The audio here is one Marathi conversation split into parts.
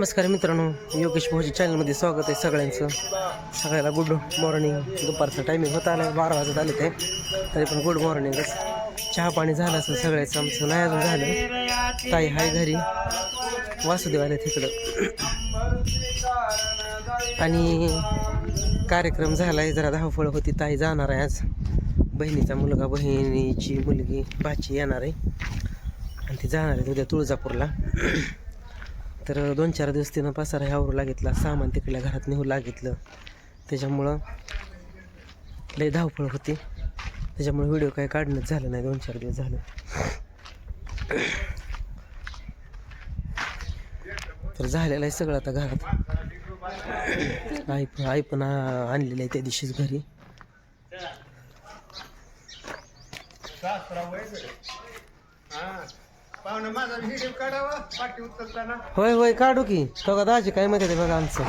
नमस्कार मित्रांनो योगेश भाऊजी चॅनलमध्ये स्वागत आहे सगळ्यांचं. सगळ्याला गुड मॉर्निंग दुपारचं टायमिंग होता आला बारा वाजत आले ते तरी पण गुड मॉर्निंगच चहा पाणी झालं असं सगळ्याचं आमचं नाही अजून झालं. ताई हाय घरी. वासुदेव आले तिकडं आणि कार्यक्रम झाला आहे जरा धावफळ होती ताई जाणार आहे आज. बहिणीचा मुलगा बहिणीची मुलगी भाची येणार आहे. आणि ती जाणार आहे उद्या तुळजापूरला. तर दोन चार दिवस तिनं पसारा ह्यावर लागितला सामान तिकडल्या घरात नेऊ लागितलं. त्याच्यामुळं लय धावपळ होती. त्याच्यामुळे व्हिडिओ काही काढणंच झालं नाही दोन चार दिवस झालं. तर झालेलं आहे सगळं आता घरात. आई पण आई पण आणलेलं आहे त्या दिवशीच घरी. पाहुणं माझा व्हिडिओ काढावा पाठी उचलताना. होय होय काढू की. तो का दाजी काय माहिती बघा आमचं.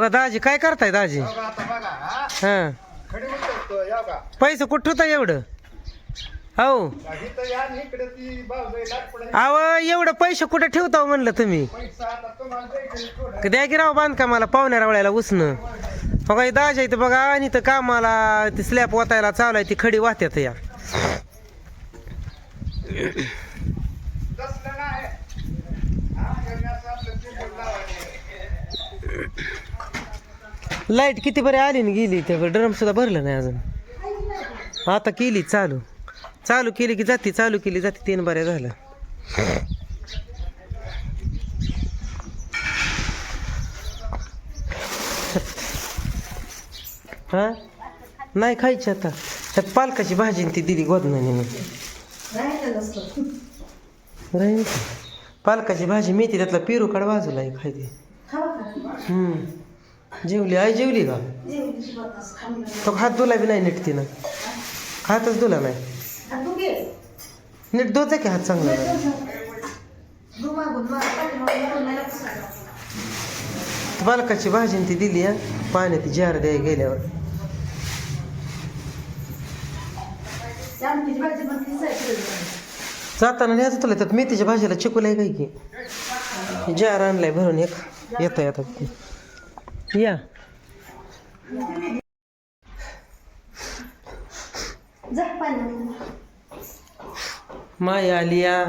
का दाजी काय करताय दाजी? बघा आता बघा हा. हां. खडी उचलतो या का पैसे कुठं होता एवढं? हो इथं या आणि इकडे ती बाजू लाट पडेल अव एवढं पैसे कुठं ठेवता हो म्हणलं तुम्ही? पैसा आता तुम्हाला द्यायचं थोडं. क द्या की राव बांधकामाला पाहुण्या रावळ्याला उसनं. हो काही दाज आहे बघा आणि तर कामाला ती स्लॅब वातायला चालू आहे ती खडी वाहत्यात या तसलं नाही हा कमी असं आपलं टेबल लावायचं लाइट किती बरी आली ना गेली त्या ड्रम सुद्धा भरलं नाही अजून. आता केली चालू. चालू केली की जाती चालू केली जाती तीन बऱ्या झालं हा? नाही खायची आता. त्यात पालकाची भाजी ती दिली गोदनाने राहील? पालकाची भाजी मेथी त्यातला पेरू काढ बाजूला आहे खायची हम्म. जेवली? आई जेवली का? तो हात धुला बी नाही नीट तिनं. हातच धुला नाही. नीट धुचा की हात चांगला? बालकाची भाजी ती दिली आहे पाण्यात जार द्याय गेल्यावर. जाताना न्यायचं तुला त्यात मेथीच्या भाजीला चिकूलाय काय की? जार आणलाय भरून एक. येता येतात या. माय आली या.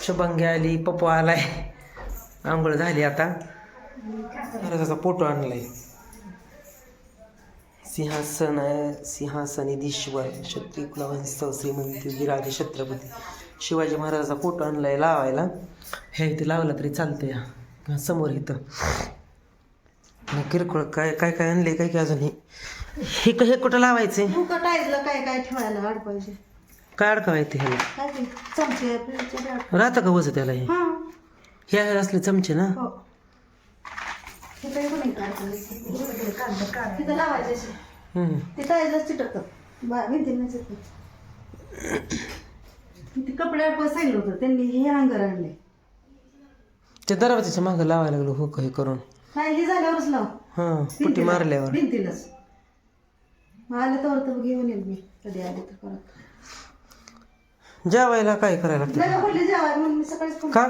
शुभंगी आली पप्पू आलाय. आंघोळ झाली आता. महाराजाचा फोटो आणलाय. सिंहासन आहे. सिंहासनीधीश्वर क्षत्रिय कुलवंश श्रीमंत विराज छत्रपती. शिवाजी महाराजाचा फोटो आणलाय लावायला. हे इथे लावला तरी चालतं या. समोर इथं. किरकोळ काय काय काय आणले काय काय अजून हे? हे क- हे कुठं लावायचे? टाईजला काय काय ठेवायला आड पाहिजे काय अडकावायचे ह्याला? काय ते? चमचे आड- राहतं का वजन त्याला हे? हा. हे आहे असले चमचे ना? हो. हे काही कोणी काढतं तिथं लावायचे असे. हम्म. ते टाईजला चिटकतं बा भिंतीला चिटकत ते कपडे आड सांगितलं होतं. त्यांनी हे अंगर आणले. ते दरवाजाच्या मागं लावायला लागलो हो हे करून. नाही हे झाल्यावरच लाव. हां पुटी भिंतीला. मारल्यावर. भिंतीलाच. मग आले तर तर घेऊन येईल मी. कधी आले तर परत. जेवायला काय करायला लागतं? मला बोलले जेवाय म्हणून मी सकाळीच फोन- का?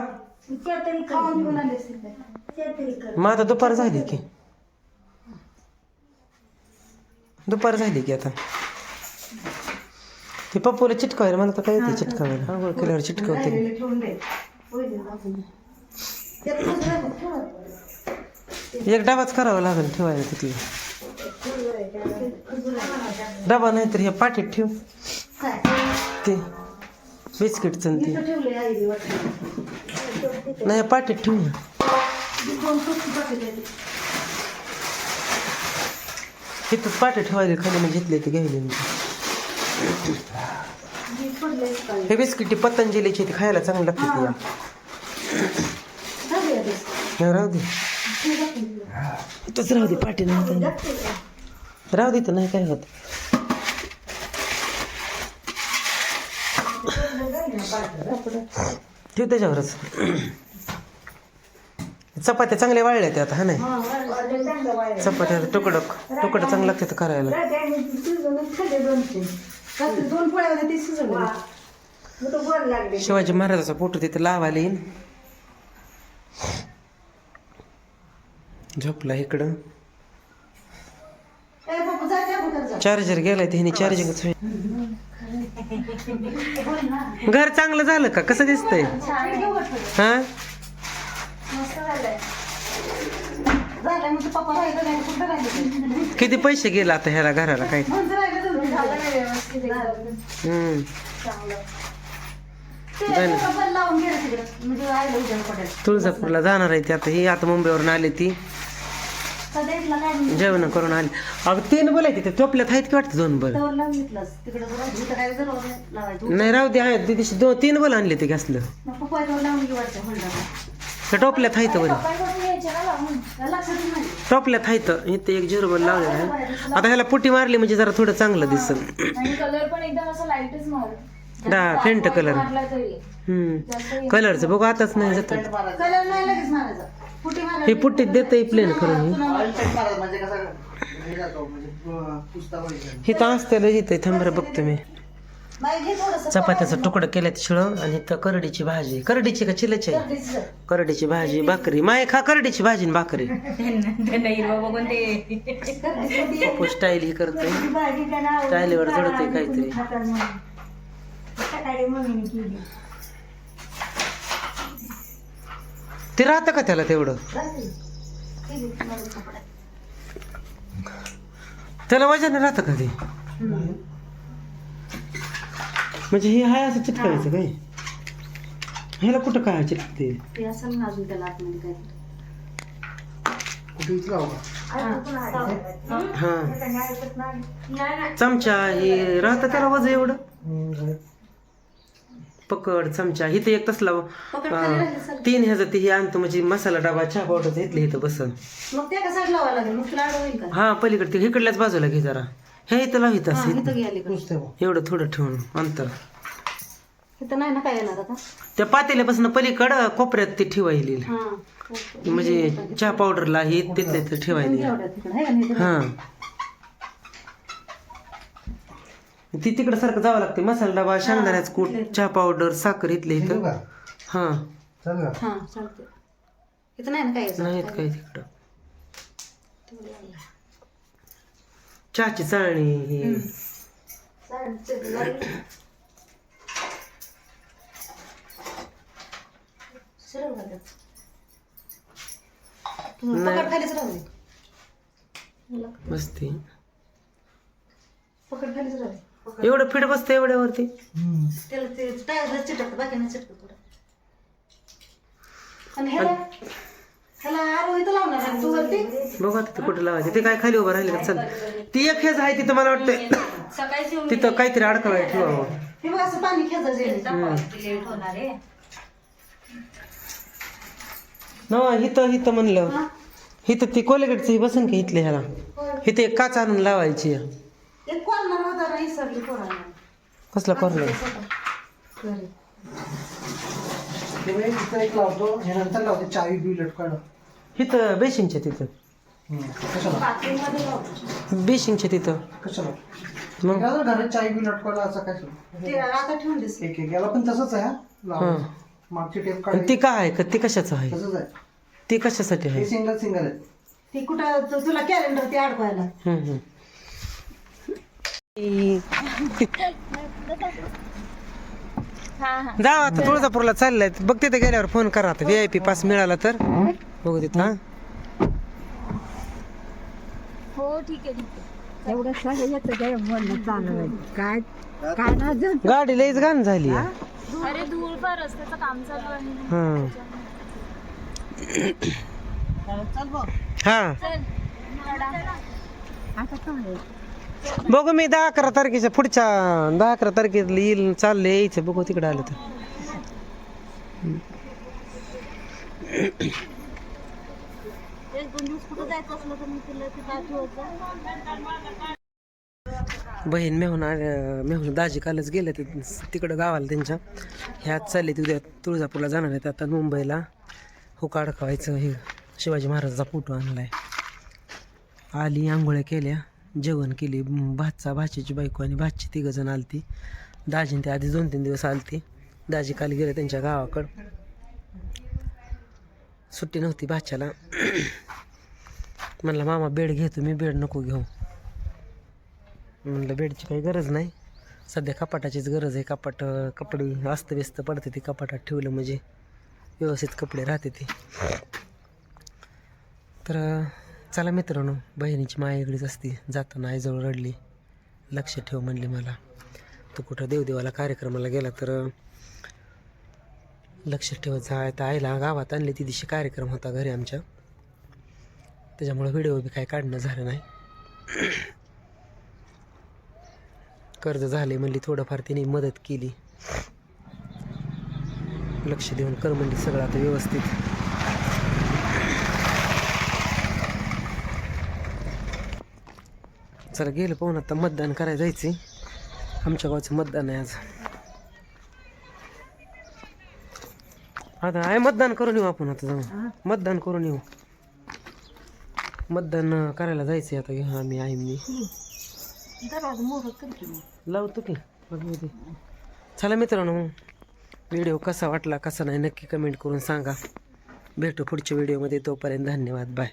खाऊन घेऊन आले असतील काय. मग आता दुपार झाली की. दुपार झाली की आता. ते पप्पूला चिटकावायला मला तर काय येते चिटकावायला? आंघोळ केल्यावर चिटकवते. राहिलेलं ठेवून दे. होईल दाखवून दे. त्यात कसं राहिलं? ठेवा. एक डबाच करावा लागेल ठेवायला तिथली डबा नाही तर हे पाठीत ठेव ते बिस्किटचं ते. नाही पाठीत ठेव. तिथंच पाठी ठेवायला खाली म्हणजे घेतले ते घ्यायले मी. हे बिस्किटी पतंजलीची ती खायला चांगली लागते. हे राहू दे हे राहू दे पाठी नाही राहू दे तर नाही काय होत. ठेव त्याच्यावरच. चपात्या चांगल्या वाळल्या त्या आता हा नाही? चपात्या तुकडं तुकडं चांगलं लागते तर करायला. शिवाजी महाराजाचा फोटो तिथे लावायला येईल झोपला इकडं. चार्जर गेलाय त्याने ना घर चांगलं झालं का? कसं दिसतंय. हा? किती पैसे गेला आता ह्याला घराला काय? तुळजापूरला जाणार आहे ती आता. ही आता मुंबईवरून आली ती. जेवण करून आली. अगं तीन बोलायची ते टोपल्यात आहेत की वाटतं दोन बल? नाही राहू दे आहेत ती दिवशी दोन तीन बोल आणले ते घासलं त्या टोपल्यात आहेत बरं टोपल्यात आहेत. इथे एक झिरो बल लावलेला आहे. आता ह्याला पुटी मारली म्हणजे जरा थोडं चांगलं दिसल. डा फेंट कलर हम्म. कलरचं बघू आताच नाही जात हे पुट्टीत देते प्लेन करून हे. हे तर असतं इथे. थांबर बघतो मी. चपात्याचा तुकडं केल्यात शिळं आणि इथं करडीची भाजी. करडीची का चिल्याची आहे? करडीची भाजी भाकरी. माय खा करडीची भाजी आणि भाकरी. स्टाईल ही करते स्टाईलीवर जडते काहीतरी सकाळी मम्मीने केली ते राहतं का त्याला तेवढं. त्याला वजन राहतं का ते. म्हणजे हे हाय असं चिटकायचं काय ह्याला कुठं काय चिटकते? हा चमचा हे राहतं त्याला वजन एवढं पकड चमचा इथं एक तसला पकड खाली अं, राहिली सर. तीन ह्याचं ते हे आणतो म्हणजे मसाला डबा चहा पावडर घेतले इथं बसन. मग ते कसा लावायला लागेल मग तुला आड होईल का? हा पलीकडे ते इकडल्याच बाजूला घे जरा. हे इथं लावित हा, असेल इथं का? एवढं थोडं ठेवून अंतर. इथं नाही ना काय येणार आता? त्या पातेल्यापासून पलीकडं कोपऱ्यात ते ठेवायली हा म्हणजे चहा पावडरला हे तिथले ठेवायली एवढ्या तिकडं आहे का नाही इथं? हा. ती तिकडे सारखं जावं लागते मसाला डबा शेंगदाण्याचं कूट चहा पावडर साखर इथले इथं हा. चल का हा चालते इथं नाही ना काय यायचं? नाहीत काय? तिकडं? चहाची चाळणी हे. तुझं पकड खालीच राहू दे. बसते पकड खालीच राहू दे. एवढं फिट बसतं एवढ्यावरती. हम्म. त्याला ते टायरला चिटकतं बाकी नाही चिटकत थोडं आणि ह्याला ह्याला आरो इथं लावणार आहे तू वरती? बघा तिथं कुठं लावायचं. ते काय खाली उभं राहिले का? चल. ती एक हेच आहे तिथं मला वाटतं तिथं काहीतरी अडकवाय ठेवावं. हे बघ असं पाणी खेचायचं ना हिथं हिथं म्हणलं. हिथं ती कोलेगडचं बसन का इथले ह्याला. इथे एक काच आणून लावायची एक कॉर्नर होता ना इसरली पोरांना कसला कॉर्नर. ते मी इथं एक लावतो हे नंतर लावते चावी बी इथं तिथं. कशाला? लावतो. तिथं. कशाला? मग? घरात चावी बी लटकायला असं काय? ते आता ठेवून दिस एक एक याला पण तसंच आहे हा. लावायचं. मागची टेप आणि काढली. ती काय आहे? का ती कशाचं आहे? तसंच आहे. ती कशासाठी आहे? हे सिंगल सिंगल आहे. ती कुठं तु- तुला कॅलेंडर ते अडकवायला. हम्म, हम्म. जा आता तुळजापूरला चाललंय. बघ तिथे गेल्यावर फोन करा आता. व्ही आय पी पास मिळाला तर. बघू तिथं हा. हो ठीक आहे ठीक आहे. एवढं सगळं येतं काय म्हणणं चालू काय काय ना जण गाडी लईच घाण झाली आहे. अरे धूळ फार रस्त्याचं काम चालू आहे. हा. हा. चल. आता काय बघू मी दहा अकरा तारखेच्या पुढच्या दहा अकरा तारखेला येईल चालले यायचं बघू तिकडे आलं तर. बहीण मेहून मेहून दाजी कालच गेले ते तिकडं गावाला त्यांच्या. ह्यात चालले ते उद्या तुळजापूरला जाणार आहेत आता मुंबईला. हुका अडकवायचं हे शिवाजी महाराजाचा फोटो आणलाय. आली आंघोळ्या केल्या. जेवण केली भातचा भाचीची बायको आणि भाची तिघं जण आलती. दाजीन ते आधी दोन तीन दिवस आलती. दाजी काल गेले त्यांच्या गावाकडं. सुट्टी नव्हती भाच्याला. म्हणलं मामा बेड घेतो मी बेड नको घेऊ. म्हणलं बेडची काही गरज नाही. सध्या कपाटाचीच गरज आहे. कपाट कपडे अस्तव्यस्त पडते ती. कपाटात ठेवलं म्हणजे व्यवस्थित कपडे राहते ते. तर चला मित्रांनो बहिणीची माया वेगळीच असते. जाताना आईजवळ रडली. लक्ष ठेव म्हणली मला. तू कुठं देवदेवाला कार्यक्रमाला गेला तर लक्ष ठेवत जा तर आईला गावात आणली ती दिवशी कार्यक्रम होता घरी आमच्या. त्याच्यामुळं व्हिडिओ बी काय काढणं झालं नाही. कर्ज झाले म्हणली थोडंफार तिने मदत केली. लक्ष देऊन कर म्हणली सगळं आता व्यवस्थित. चला गेलं पाहून आता मतदान करायला जायचे. आमच्या गावचं मतदान आहे आज. आता आहे मतदान करून येऊ आपण आता जाऊन. मतदान करून येऊ. मतदान करायला जायचंय आता. आम्ही आहे मी. लावतो की बघू चला मित्रांनो व्हिडिओ कसा वाटला कसा नाही नक्की कमेंट करून सांगा. भेटू पुढच्या व्हिडिओमध्ये. तोपर्यंत धन्यवाद. बाय